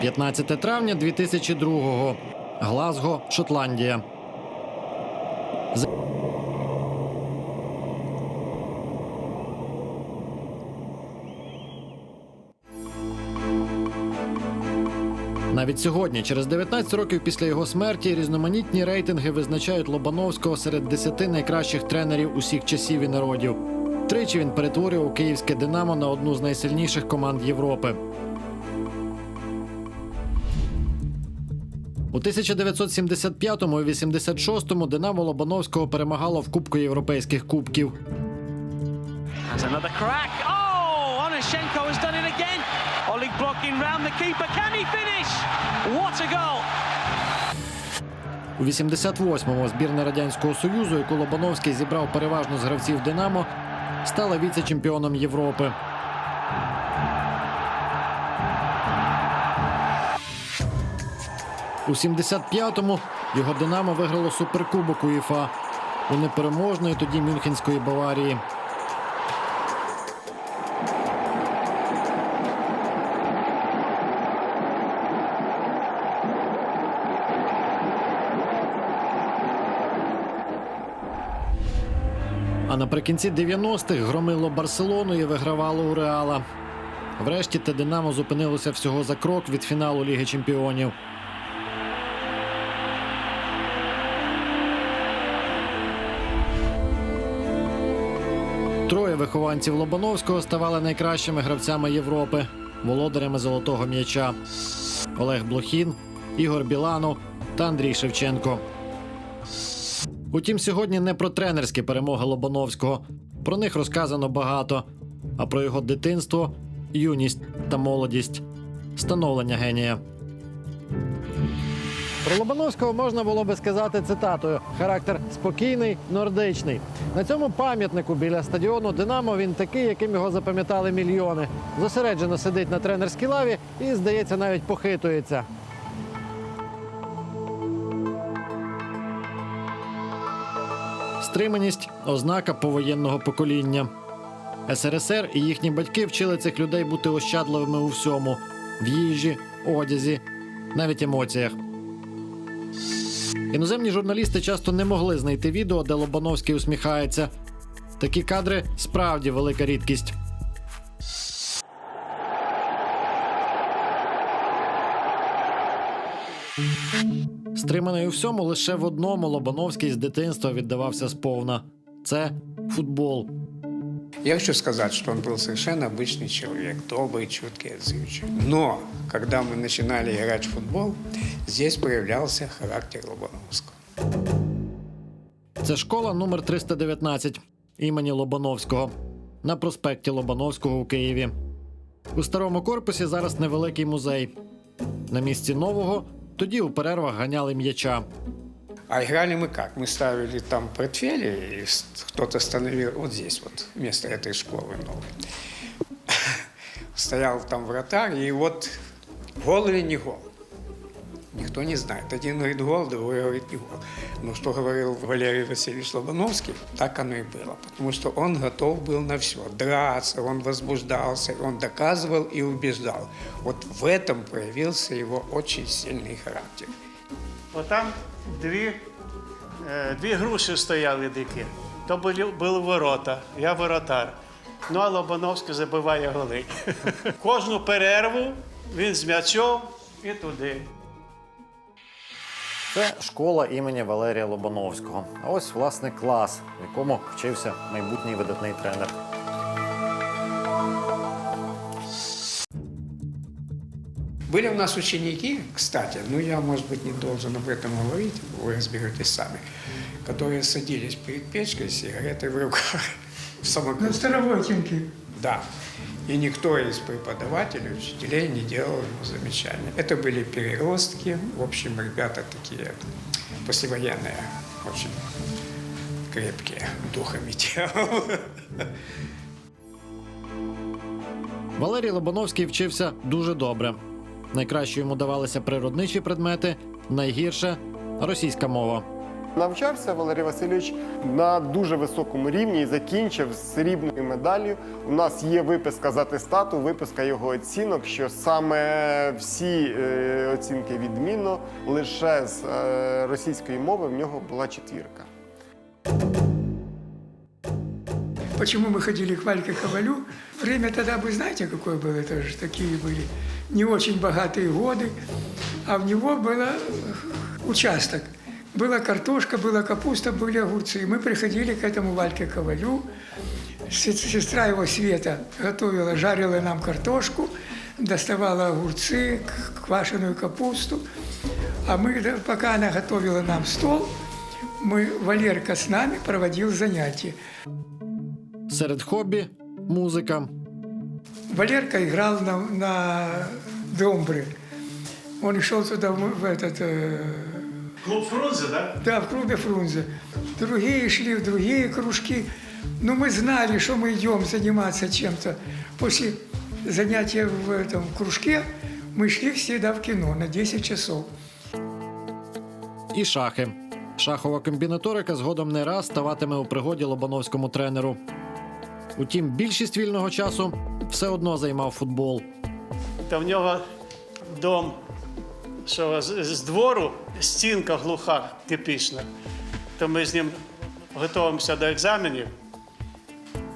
15 травня 2002-го. Глазго, Шотландія. Навіть сьогодні, через 19 років після його смерті, різноманітні рейтинги визначають Лобановського серед 10 найкращих тренерів усіх часів і народів. Тричі він перетворював київське Динамо на одну з найсильніших команд Європи. У 1975 і 86 Динамо Лобановського перемагало в Кубку європейських кубків. Oh! У 88-му збірна радянського союзу, яку Лобановський зібрав переважно з гравців Динамо, стала віце-чемпіоном Європи. У 75-му його Динамо виграло суперкубок УЄФА у непереможної тоді Мюнхенської Баварії. А наприкінці 90-х громило Барселону і вигравало у Реала. Врешті те Динамо зупинилося всього за крок від фіналу Ліги Чемпіонів. Вихованців Лобановського ставали найкращими гравцями Європи, володарями золотого м'яча. Олег Блохін, Ігор Біланов та Андрій Шевченко. Утім, сьогодні не про тренерські перемоги Лобановського. Про них розказано багато, а про його дитинство, юність та молодість, становлення генія. Про Лобановського можна було би сказати цитатою: характер спокійний, нордичний. На цьому пам'ятнику біля стадіону Динамо він такий, яким його запам'ятали мільйони. Зосереджено сидить на тренерській лаві і, здається, навіть похитується. Стриманість ознака повоєнного покоління. СРСР і їхні батьки вчили цих людей бути ощадливими у всьому в їжі, одязі, навіть емоціях. Іноземні журналісти часто не могли знайти відео, де Лобановський усміхається. Такі кадри справді велика рідкість. Стриманий у всьому лише в одному Лобановський з дитинства віддавався сповна. Це футбол. Я хочу сказать, что он был совершенно обычный человек, добрый, чуткий, отзывчивый. Но, когда мы начинали играть в футбол, здесь проявлялся характер Лобановского. Це школа номер 319 імені Лобановського на проспекті Лобановського у Києві. У старому корпусі зараз невеликий музей. На місці нового тоді у перервах ганяли м'яча. А играли мы как? Мы ставили там портфели, и с- кто-то становил вот здесь вот, вместо этой школы новой. Стоял там вратарь, и вот гол или не гол? Никто не знает. Один говорит гол, другой говорит не гол. Но что говорил Валерий Васильевич Лобановский, так оно и было. Потому что он готов был на все. Драться, он возбуждался, он доказывал и убеждал. Вот в этом проявился его очень сильный характер. Отам дві, е, дві груші стояли дикі. То були, були ворота, я воротар. Ну, а Лобановський забиває голи. Кожну перерву він з м'ячом і туди. Це школа імені Валерія Лобановського. А ось власне клас, в якому вчився майбутній видатний тренер. Были у нас ученики, кстати, ну я, может быть, не должен об этом говорить, вы разберетесь сами, которые садились перед печкой с сигаретой в руках в самокат. Старовотинки. Да. И никто из преподавателей, учителей не делал ему замечания. Это были переростки, в общем, ребята такие послевоенные, очень крепкие духом и телом. Валерій Лобановський вчився дуже добре. Найкраще йому давалися природничі предмети, найгірше російська мова. Навчався Валерій Васильович на дуже високому рівні і закінчив з срібною медаллю. У нас є виписка з атестату, виписка його оцінок, що саме всі е, оцінки відмінно, лише з е, російської мови в нього була четвірка. Почему мы ходили к Вальке Ковалю? Время тогда, вы знаете, какое было тоже? Такие были не очень богатые годы. А в него был участок. Была картошка, была капуста, были огурцы. И мы приходили к этому Вальке Ковалю. Се- Сестра его Света готовила, жарила нам картошку, доставала огурцы, квашеную капусту. А мы, пока она готовила нам стол, мы, Валерка с нами проводил занятия. Серед хобі музика. Валерка играл на, на домбре. Он шел туда в, в этот, э, Клуб Фрунзе, да? да, в клубе Фрунзе. Другие шли в другие кружки. Но мы знали, что мы идем заниматься чем-то. После занятия в этом кружке мы шли всегда в кино на 10 часов. і шахи. Шахова комбінаторика згодом не раз ставатиме у пригоді лобановському тренеру. Утім, більшість вільного часу все одно займав футбол. Та в нього дом, що з, з двору стінка глуха, типічна. То ми з ним готуємося до екзаменів,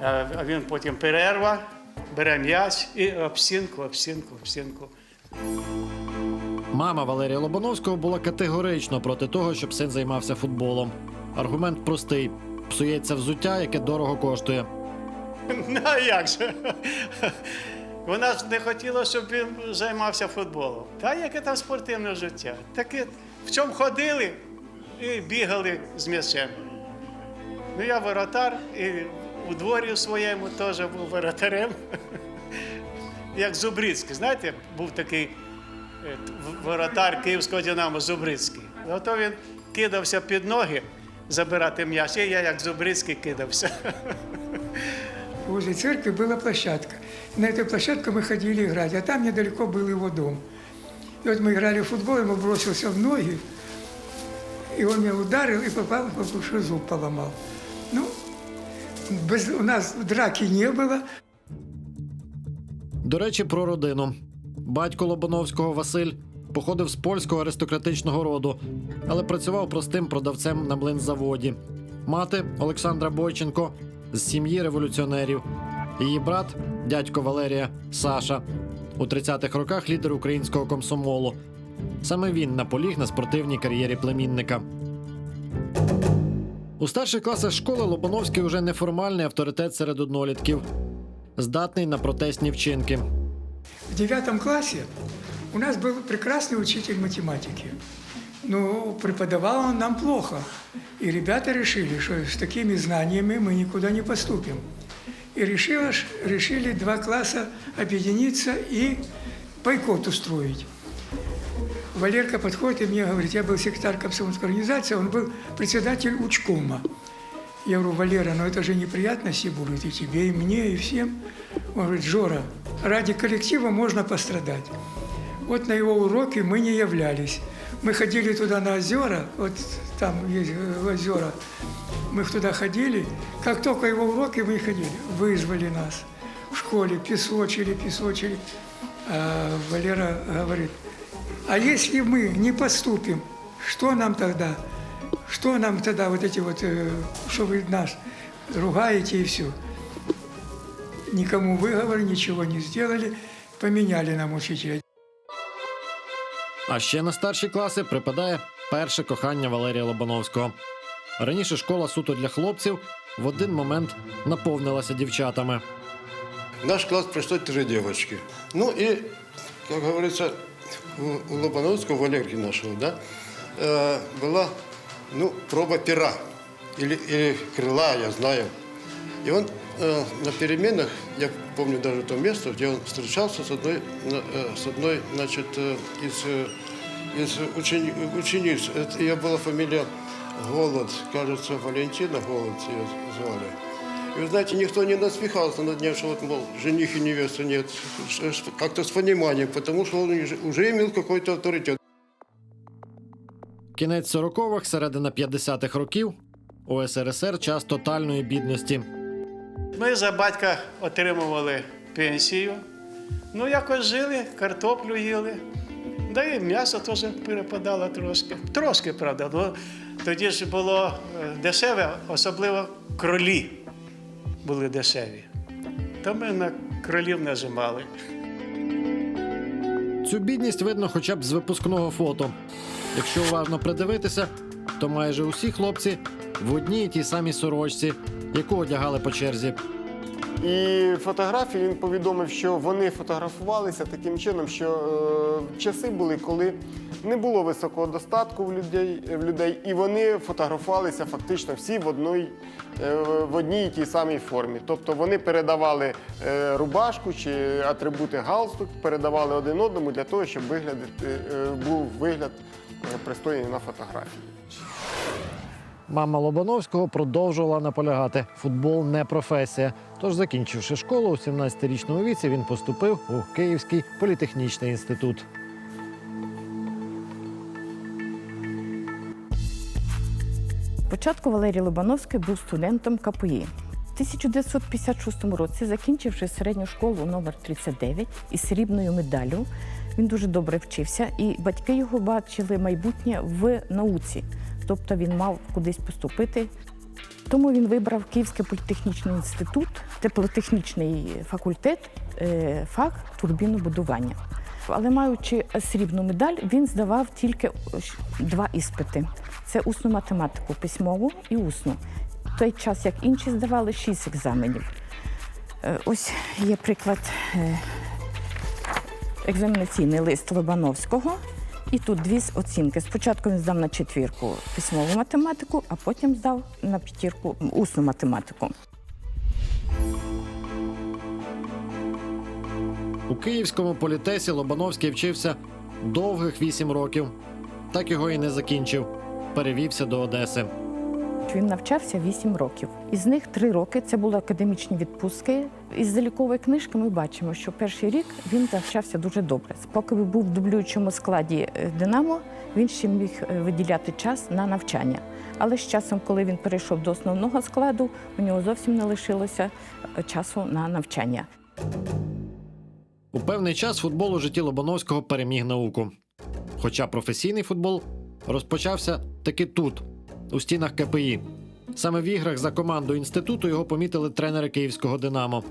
а а він потім перерва, бере м'яч і об стінку, об стінку, об стінку. Мама Валерія Лобановського була категорично проти того, щоб син займався футболом. Аргумент простий: псується взуття, яке дорого коштує. Ну, а як же? Вона ж не хотіла, щоб він займався футболом. Та яке там спортивне життя? Таке, в чому ходили і бігали з м'ячем. Ну, я воротар, і у дворі своєму теж був воротарем. Як Зубрицький. Знаєте, був такий е, воротар Київського Динамо Зубрицький. Ото він кидався під ноги забирати м'яч, і я як Зубрицький кидався. Возле церкви была площадка. На эту площадку мы ходили играть, а там недалеко был его дом. И вот мы играли в футбол, ему бросился в ноги, и он меня ударил и попал, потому что зуб поломал. Ну, без, у нас драки не было, До речі, про родину. Батько Лобановського Василь походив з польського аристократичного роду, але працював простим продавцем на млинзаводі. Мати Олександра Бойченко з сім'ї революціонерів. Її брат, дядько Валерія Саша, у 30-х роках лідер українського комсомолу. Саме він наполіг на спортивній кар'єрі племінника. У старших класах школи Лобановський уже неформальний авторитет серед однолітків, здатний на протестні вчинки. В девятом классе у нас был прекрасный учитель математики. Но преподавал он нам плохо. И ребята решили, что с такими знаниями мы никуда не поступим. И решило, ш- решили два класса объединиться и бойкот устроить. Валерка подходит и мне говорит, я был секретарь комсомольской организации, он был председатель учкома. Я говорю, Валера, ну это же неприятности будут и тебе, и мне, и всем. Он говорит, Жора, ради коллектива можно пострадать. Вот на его уроки мы не являлись. Мы ходили туда на озера, вот там есть э, озера. Мы туда ходили. Как только его уроки мы ходили, вызвали нас в школе, песочили, песочили. А Валера говорит, а если мы не поступим, что нам тогда? Что нам тогда вот эти вот, э, что вы нас ругаете и все? Никому выговор, ничего не сделали, поменяли нам учителя. А ще на старші класи припадає перше кохання Валерія Лобановського. Раніше школа суто для хлопців в один момент наповнилася дівчатами. В наш класс пришло три девочки. Ну и, как говорится, у, у Лобановского, у Валерки нашего, да, э, была, ну, проба пера или, или крыла, я знаю. И он э, на переменах, я помню даже то место, где он встречался с одной, на- э, с одной значит, э, из, э, из учени- учениц. Это ее была фамилия Голод, кажется, Валентина Голод ее звали. И вы знаете, никто не насмехался над ним, что вот, мол, жених и невесты нет. Ш- ш- Как-то с пониманием, потому что он уже- уже имел какой-то авторитет. Кінець 40-х, середина 50-х років у СРСР час тотальної бідності. Ми за батька отримували пенсію. Ну, якось жили, картоплю їли. Да і м'ясо теж перепадало трошки. Трошки, правда. Бо тоді ж було е, дешеве, особливо кролі були дешеві. То ми на кролів нажимали. Цю бідність видно хоча б з випускного фото. Якщо уважно придивитися, то майже усі хлопці в одній і тій самій сорочці, яку одягали по черзі. І фотографії він повідомив, що вони фотографувалися таким чином, що е, часи були, коли не було високого достатку в людей, в людей, і вони фотографувалися фактично всі в одній, е, в одній і тій самій формі. Тобто вони передавали е, рубашку чи атрибути галстук, передавали один одному для того, щоб виглядати, е, був вигляд е, пристойний на фотографії. Мама Лобановського продовжувала наполягати: футбол не професія. Тож, закінчивши школу у 17-річному віці, він поступив у Київський політехнічний інститут. Спочатку Валерій Лобановський був студентом КПІ. У 1956 році, закінчивши середню школу номер 39 із срібною медаллю, він дуже добре вчився, і батьки його бачили майбутнє в науці. Тобто він мав кудись поступити. Тому він вибрав Київський політехнічний інститут, теплотехнічний факультет, е, фах турбінобудування. Але маючи срібну медаль, він здавав тільки два іспити: це усну математику, письмову і усну. В той час, як інші здавали шість екзаменів. Е, Ось є приклад е, екзаменаційний лист Лобановського. І тут дві оцінки. Спочатку він здав на четвірку письмову математику, а потім здав на п'ятірку усну математику. У Київському політесі Лобановський вчився довгих вісім років. Так його і не закінчив. Перевівся до Одеси. Він навчався 8 років. Із них 3 роки це були академічні відпустки. Із залікової книжки ми бачимо, що перший рік він навчався дуже добре. Поки був в дублюючому складі е, Динамо, він ще міг е, виділяти час на навчання. Але з часом, коли він перейшов до основного складу, у нього зовсім не лишилося е, часу на навчання. У певний час футбол у житті Лобановського переміг науку. Хоча професійний футбол розпочався таки тут, у стінах КПІ. Саме в іграх за команду інституту його помітили тренери київського Динамо.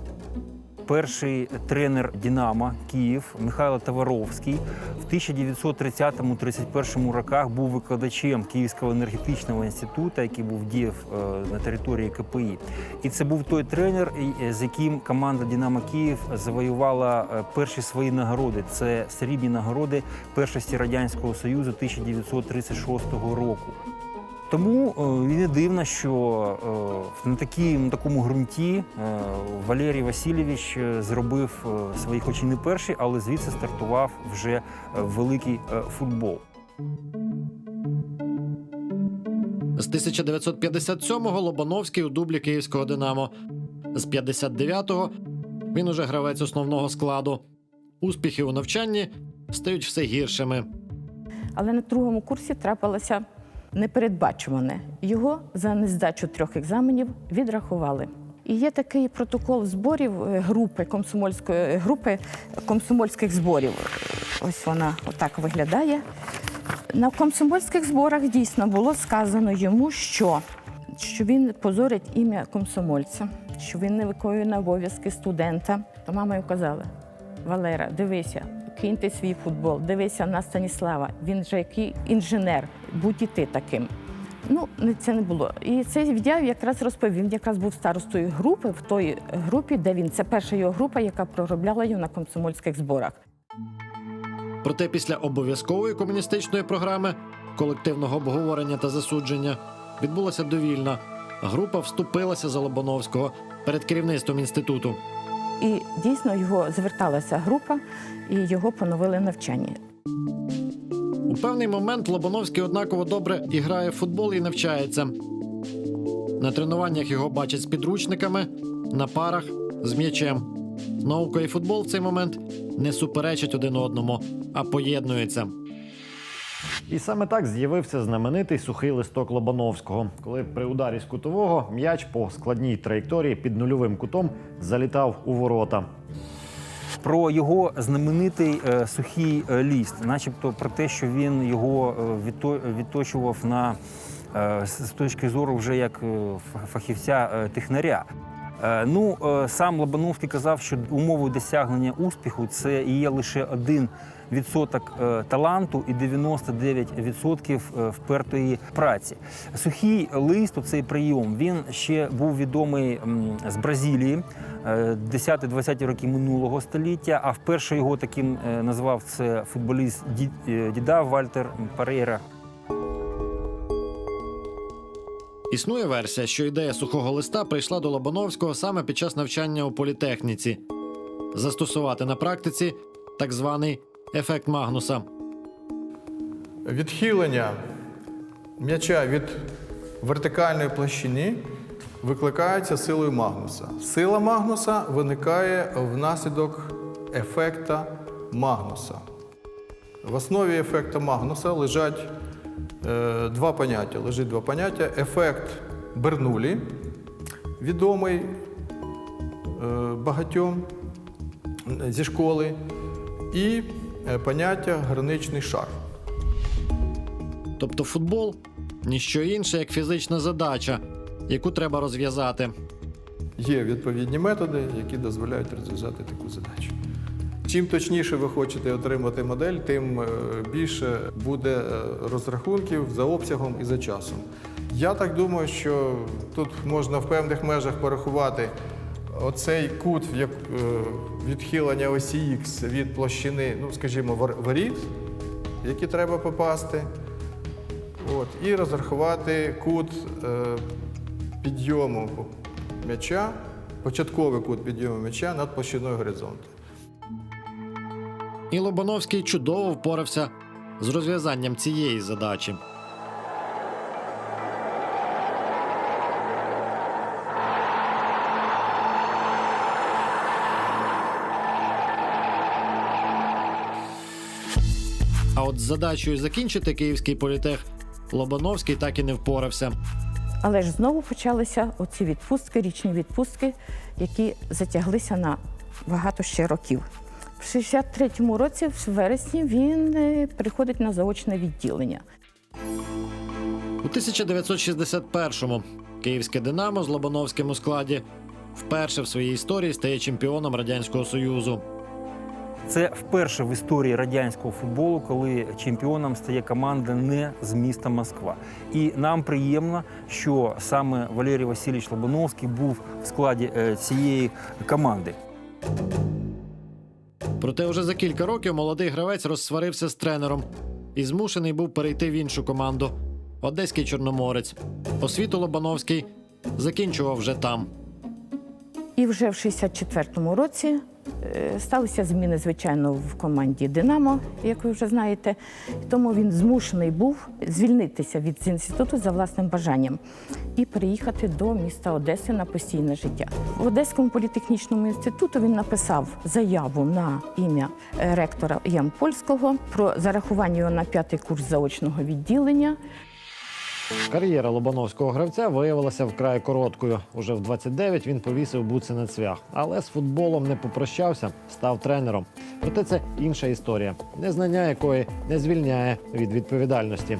Перший тренер Динамо Київ Михайло Таваровський в 1930-31 роках був викладачем Київського енергетичного інституту, який був діяв е, на території КПІ. І це був той тренер, е, з яким команда Динамо Київ завоювала е, перші свої нагороди. Це срібні нагороди першості Радянського Союзу 1936 року. Тому е, і не дивно, що е, на, такі, на такому ґрунті е, Валерій Васильович зробив е, свої, хоч і не перший, але звідси стартував вже е, великий е, футбол. З 1957-го Лобановський у дублі київського Динамо. З 59-го він уже гравець основного складу. Успіхи у навчанні стають все гіршими. Але на другому курсі трапилося непередбачуване. Його за нездачу трьох екзаменів відрахували. І є такий протокол зборів е, групи комсомольської е, групи комсомольських зборів. Ось вона отак виглядає. На комсомольських зборах дійсно було сказано йому, що, що він позорить ім'я комсомольця, що він не виконує обов'язки студента. То мама й казала: Валера, дивися, киньте свій футбол, дивися на Станіслава. Він же який інженер, будь і ти таким. Ну, це не було. І цей віддяв якраз розповів. Він якраз був старостою групи в той групі, де він це перша його група, яка проробляла його на комсомольських зборах. Проте після обов'язкової комуністичної програми колективного обговорення та засудження відбулася довільна. Група вступилася за Лобановського перед керівництвом інституту. І дійсно його зверталася група, і його поновили навчання. У певний момент Лобановський однаково добре і грає в футбол і навчається. На тренуваннях його бачать з підручниками, на парах з м'ячем. Наука і футбол в цей момент не суперечать один одному, а поєднуються. І саме так з'явився знаменитий сухий листок Лобановського, коли при ударі з кутового м'яч по складній траєкторії під нульовим кутом залітав у ворота. Про його знаменитий е, сухий е, ліст, начебто про те, що він його е, відто- відточував на е, з з точки зору вже як е, фахівця е, технаря. Е, Ну, е, сам Лобановський казав, що умовою досягнення успіху це є лише один відсоток е, таланту і 99% е, впертої праці. Сухий лист, цей прийом, він ще був відомий з Бразилії. е, 10-20 роки минулого століття, а вперше його таким е, назвав це футболіст е, Діда Вальтер Парейра. Існує версія, що ідея сухого листа прийшла до Лобановського саме під час навчання у політехніці. Застосувати на практиці так званий ефект Магнуса. Відхилення м'яча від вертикальної площини викликається силою Магнуса. Сила Магнуса виникає внаслідок ефекта Магнуса. В основі ефекту Магнуса лежать е, два поняття. Лежить два поняття. Ефект Бернулі, відомий е, багатьом зі школи, і е, поняття граничний шар. Тобто футбол ніщо інше, як фізична задача, яку треба розв'язати. Є відповідні методи, які дозволяють розв'язати таку задачу. Чим точніше ви хочете отримати модель, тим е, більше буде е, розрахунків за обсягом і за часом. Я так думаю, що тут можна в певних межах порахувати оцей кут е, відхилення осі Х від площини, ну скажімо, воріт, які треба попасти. От, і розрахувати кут е, підйому м'яча, початковий кут підйому м'яча над площиною горизонту. І Лобановський чудово впорався з розв'язанням цієї задачі. От з задачею закінчити київський політех Лобановський так і не впорався. Але ж знову почалися оці відпустки, річні відпустки, які затяглися на багато ще років. В 63-му році, в вересні, він е, приходить на заочне відділення. У 1961-му київське Динамо з Лобановським у складі вперше в своїй історії стає чемпіоном Радянського Союзу. Це вперше в історії радянського футболу, коли чемпіоном стає команда не з міста Москва. І нам приємно, що саме Валерій Васильович Лобановський був в складі е, цієї команди. Проте вже за кілька років молодий гравець розсварився з тренером і змушений був перейти в іншу команду Одеський Чорноморець. Освіту Лобановський закінчував вже там. І вже в 64-му році сталися зміни, звичайно, в команді Динамо, як ви вже знаєте. Тому він змушений був звільнитися від інституту за власним бажанням і переїхати до міста Одеси на постійне життя. В Одеському політехнічному інституту він написав заяву на ім'я е, ректора Ямпольського про зарахування його на п'ятий курс заочного відділення. Кар'єра Лобановського гравця виявилася вкрай короткою. Уже в 29 він повісив буци на цвях, але з футболом не попрощався, став тренером. Проте це інша історія, незнання якої не звільняє від відповідальності.